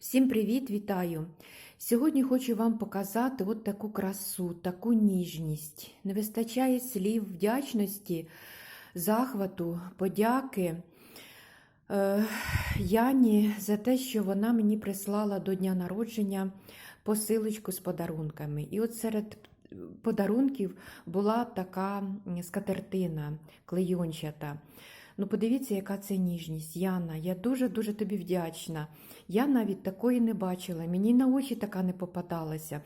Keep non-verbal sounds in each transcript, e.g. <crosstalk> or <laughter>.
Всім привіт, вітаю! Сьогодні хочу вам показати от таку красу, таку ніжність. Не вистачає слів вдячності, захвату, подяки е, Яні за те, що вона мені прислала до дня народження посилочку з подарунками. І от серед подарунків була така скатертина клейончата. Ну, подивіться, яка це ніжність. Яна, я дуже-дуже тобі вдячна. Я навіть такої не бачила, мені на очі така не попадалася.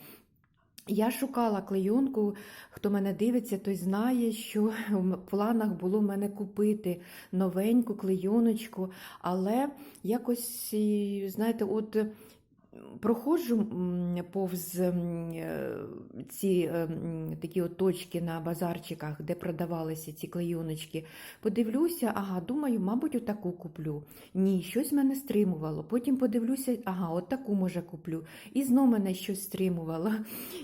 Я шукала клейонку, хто мене дивиться, той знає, що <laughs> в планах було в мене купити новеньку клейоночку, але якось, знаєте, от проходжу повз е, ці е, такі от точки на базарчиках, де продавалися ці клейоночки, подивлюся, ага, думаю, мабуть, отаку куплю. Ні, щось мене стримувало. Потім подивлюся, ага, от таку може куплю. І знов мене щось стримувало.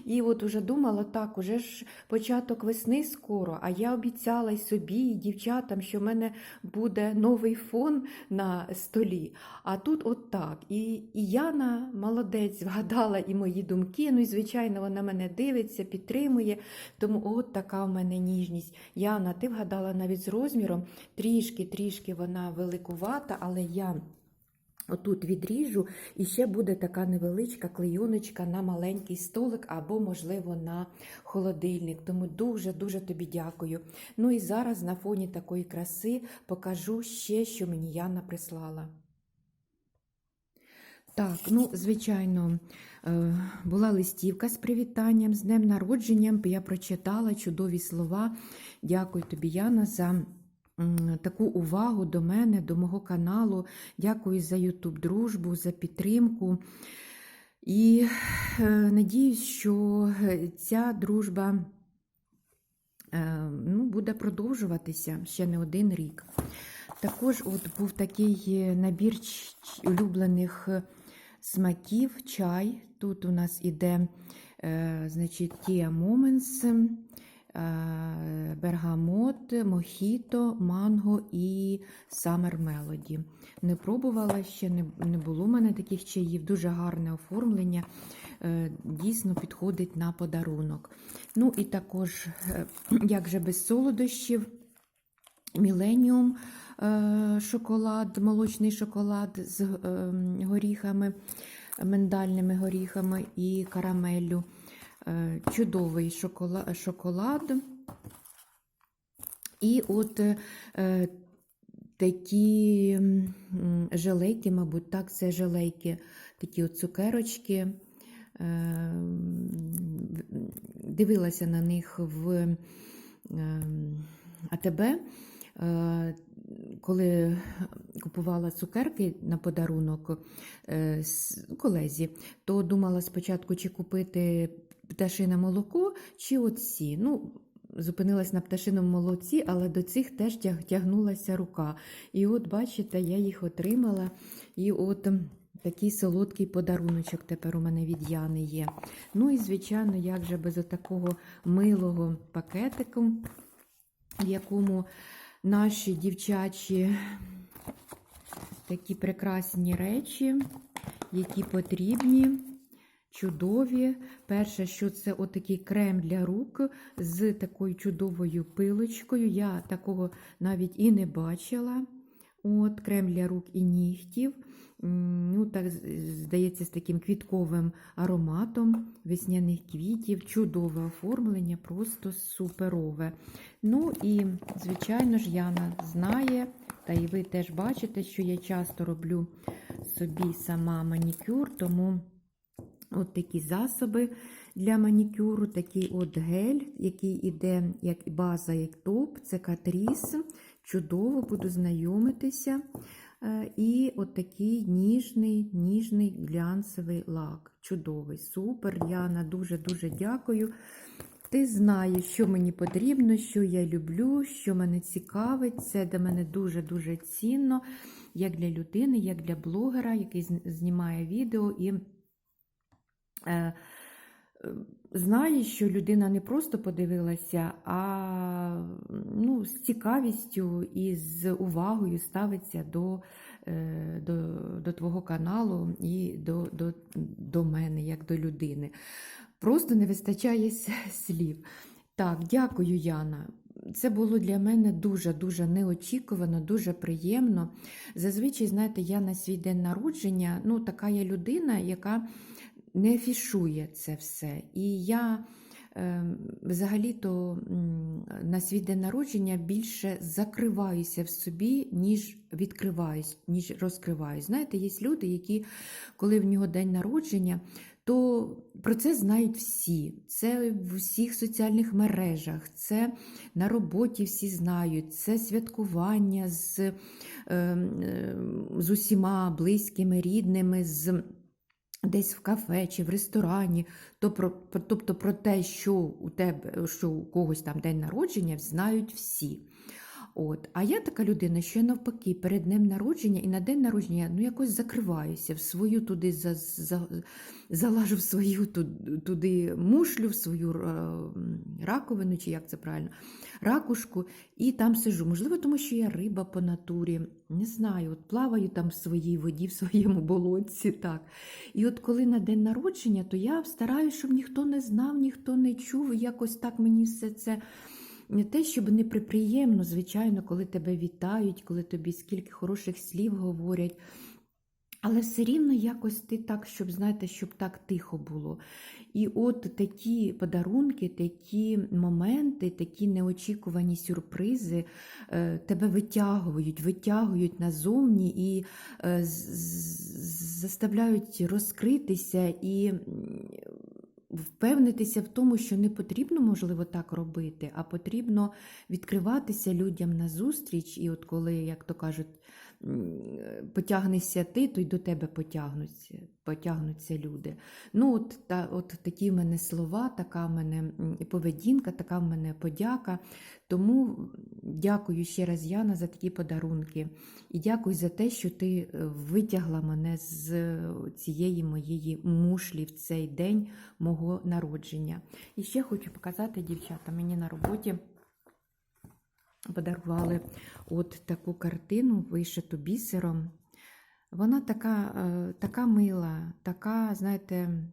І от уже думала, так, уже ж початок весни скоро, а я обіцяла й собі, і дівчатам, що в мене буде новий фон на столі. А тут от так. І, і Яна молодець, вгадала і мої думки. Ну і, звичайно, вона мене дивиться, підтримує. Тому от така в мене ніжність. Яна, ти вгадала навіть з розміром, трішки-трішки вона великувата, але я. Отут відріжу, і ще буде така невеличка клейоночка на маленький столик або, можливо, на холодильник. Тому дуже-дуже тобі дякую. Ну і зараз на фоні такої краси покажу ще, що мені Яна прислала. Так, ну, звичайно, е, була листівка з привітанням, з днем народженням. Я прочитала чудові слова. Дякую тобі, Яна, за таку увагу до мене, до мого каналу. Дякую за Ютуб дружбу, за підтримку. І е, надіюсь, що ця дружба е, ну, буде продовжуватися ще не один рік. Також от був такий набір улюблених смаків, чай. Тут у нас іде е, значить, Tia Moments, е, бергамот, мохіто, манго і Summer Melody. Не пробувала ще, не, не було в мене таких чаїв, дуже гарне оформлення. Е, Дійсно підходить на подарунок. Ну і також, е, як же без солодощів, Міленіум шоколад, молочний шоколад з е, горіхами, миндальними горіхами і карамеллю. Е, Чудовий шоколад. І от такі желейки, мабуть, так, це желейки, такі от цукерочки. Дивилася на них в АТБ. Е, коли купувала цукерки на подарунок е, колезі, то думала спочатку, чи купити пташине молоко, чи оці. Ну, Зупинилась на пташиному молоці, але до цих теж тягнулася рука. І от, бачите, я їх отримала. І от такий солодкий подаруночок тепер у мене від Яни є. Ну і, звичайно, як же без такого милого пакетику, в якому наші дівчачі такі прекрасні речі, які потрібні, чудові. Перше, що це отакий крем для рук з такою чудовою пилочкою. Я такого навіть і не бачила. От, Крем для рук і нігтів. Ну, так, Здається, з таким квітковим ароматом весняних квітів, чудове оформлення, просто суперове. Ну і, звичайно ж, Яна знає, та і ви теж бачите, що я часто роблю собі сама манікюр, тому от такі засоби для манікюру, такий от гель, який іде як база, як топ, це катріс. Чудово буду знайомитися. Е, і от такий ніжний, ніжний глянцевий лак. Чудовий, супер. Яна, дуже-дуже дякую. Ти знаєш, що мені потрібно, що я люблю, що мене цікавить. Це для мене дуже-дуже цінно, як для людини, як для блогера, який знімає відео і. Е, знає, що людина не просто подивилася, а ну, з цікавістю і з увагою ставиться до е, до, до твого каналу і до, до, до мене, як до людини. Просто не вистачає слів. Так, дякую, Яна. Це було для мене дуже-дуже неочікувано, дуже приємно. Зазвичай, знаєте, я на свій день народження, ну, така я людина, яка не афішує це все. І я е, взагалі-то на свій день народження більше закриваюся в собі, ніж відкриваюсь, ніж розкриваюсь. Знаєте, є люди, які, коли в нього день народження, то про це знають всі. Це в усіх соціальних мережах, це на роботі всі знають, це святкування з, е, е, з усіма близькими, рідними. з Десь в кафе чи в ресторані, то про, тобто про те, що у тебе, що у когось там день народження, знають всі. От. А я така людина, що я навпаки перед днем народження і на день народження ну, якось закриваюся в свою туди за, за, залажу в свою ту- туди мушлю, в свою е, раковину, чи як це правильно, ракушку, і там сижу. Можливо, тому що я риба по натурі, не знаю, от плаваю там в своїй воді, в своєму болотці. так. І от коли на день народження, то я стараюся, щоб ніхто не знав, ніхто не чув. Якось так мені все це не те, щоб не приприємно, звичайно, коли тебе вітають, коли тобі скільки хороших слів говорять. Але все рівно якось ти так, щоб знаєте, щоб так тихо було. І от такі подарунки, такі моменти, такі неочікувані сюрпризи е, тебе витягують, витягують назовні і е, заставляють розкритися і впевнитися в тому, що не потрібно, можливо, так робити, а потрібно відкриватися людям назустріч. І от коли, як то кажуть, потягнешся ти, то й до тебе потягнуться, потягнуться люди. Ну, от, та, от такі в мене слова, така в мене поведінка, така в мене подяка. Тому дякую ще раз, Яна, за такі подарунки. І дякую за те, що ти е, витягла мене з е, цієї моєї мушлі в цей день мого народження. І ще хочу показати, дівчата, мені на роботі подарували от таку картину, вишиту бісером. Вона така, е, така мила, така, знаєте,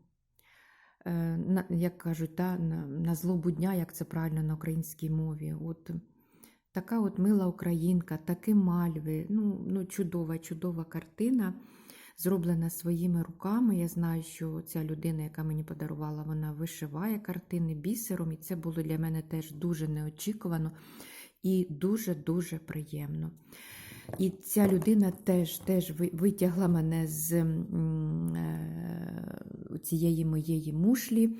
е, як кажуть, на, на злобу дня, як це правильно на українській мові. От така от мила українка, такі мальви. Ну, ну чудова, чудова картина, зроблена своїми руками. Я знаю, що ця людина, яка мені подарувала, вона вишиває картини бісером, і це було для мене теж дуже неочікувано і дуже-дуже приємно. І ця людина теж, теж витягла мене з е, цієї моєї мушлі,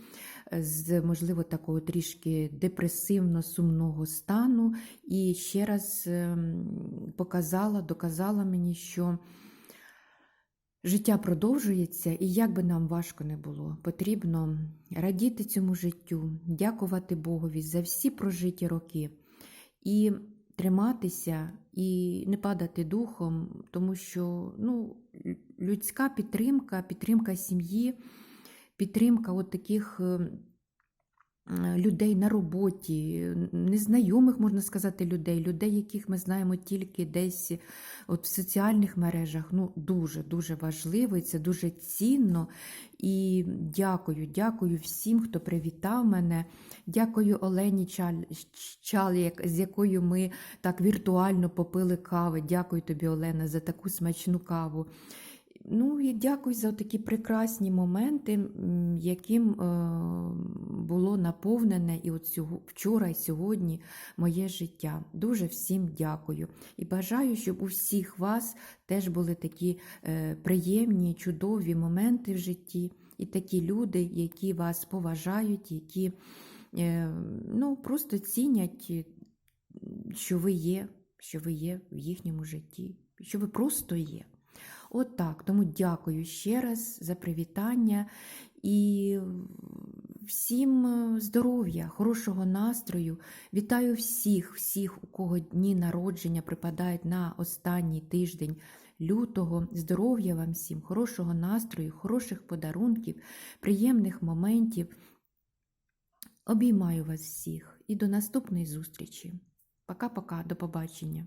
з, можливо, такого трішки депресивно-сумного стану. І ще раз ем, показала, доказала мені, що життя продовжується, і як би нам важко не було, потрібно радіти цьому життю, дякувати Богові за всі прожиті роки. І триматися і не падати духом, тому що ну, людська підтримка, підтримка сім'ї, підтримка от таких е, е, людей на роботі, незнайомих, можна сказати, людей, людей, яких ми знаємо тільки десь от в соціальних мережах. Ну, дуже дуже важливо, і це дуже цінно. І дякую, дякую всім, хто привітав мене. Дякую Олені Чаль, Чал, з якою ми так віртуально попили кави. Дякую тобі, Олена, за таку смачну каву. Ну і дякую за такі прекрасні моменти, яким е, було наповнене і от сього- вчора і сьогодні моє життя. Дуже всім дякую. І бажаю, щоб у всіх вас теж були такі е, приємні, чудові моменти в житті, і такі люди, які вас поважають, які е, ну, просто цінять, що ви є, що ви є в їхньому житті, що ви просто є. От так. Тому дякую ще раз за привітання і всім е, здоров'я, хорошого настрою. Вітаю всіх, всіх, у кого дні народження припадають на останній тиждень лютого. Здоров'я вам всім, хорошого настрою, хороших подарунків, приємних моментів. Обіймаю вас всіх і до наступної зустрічі. Пока-пока, до побачення.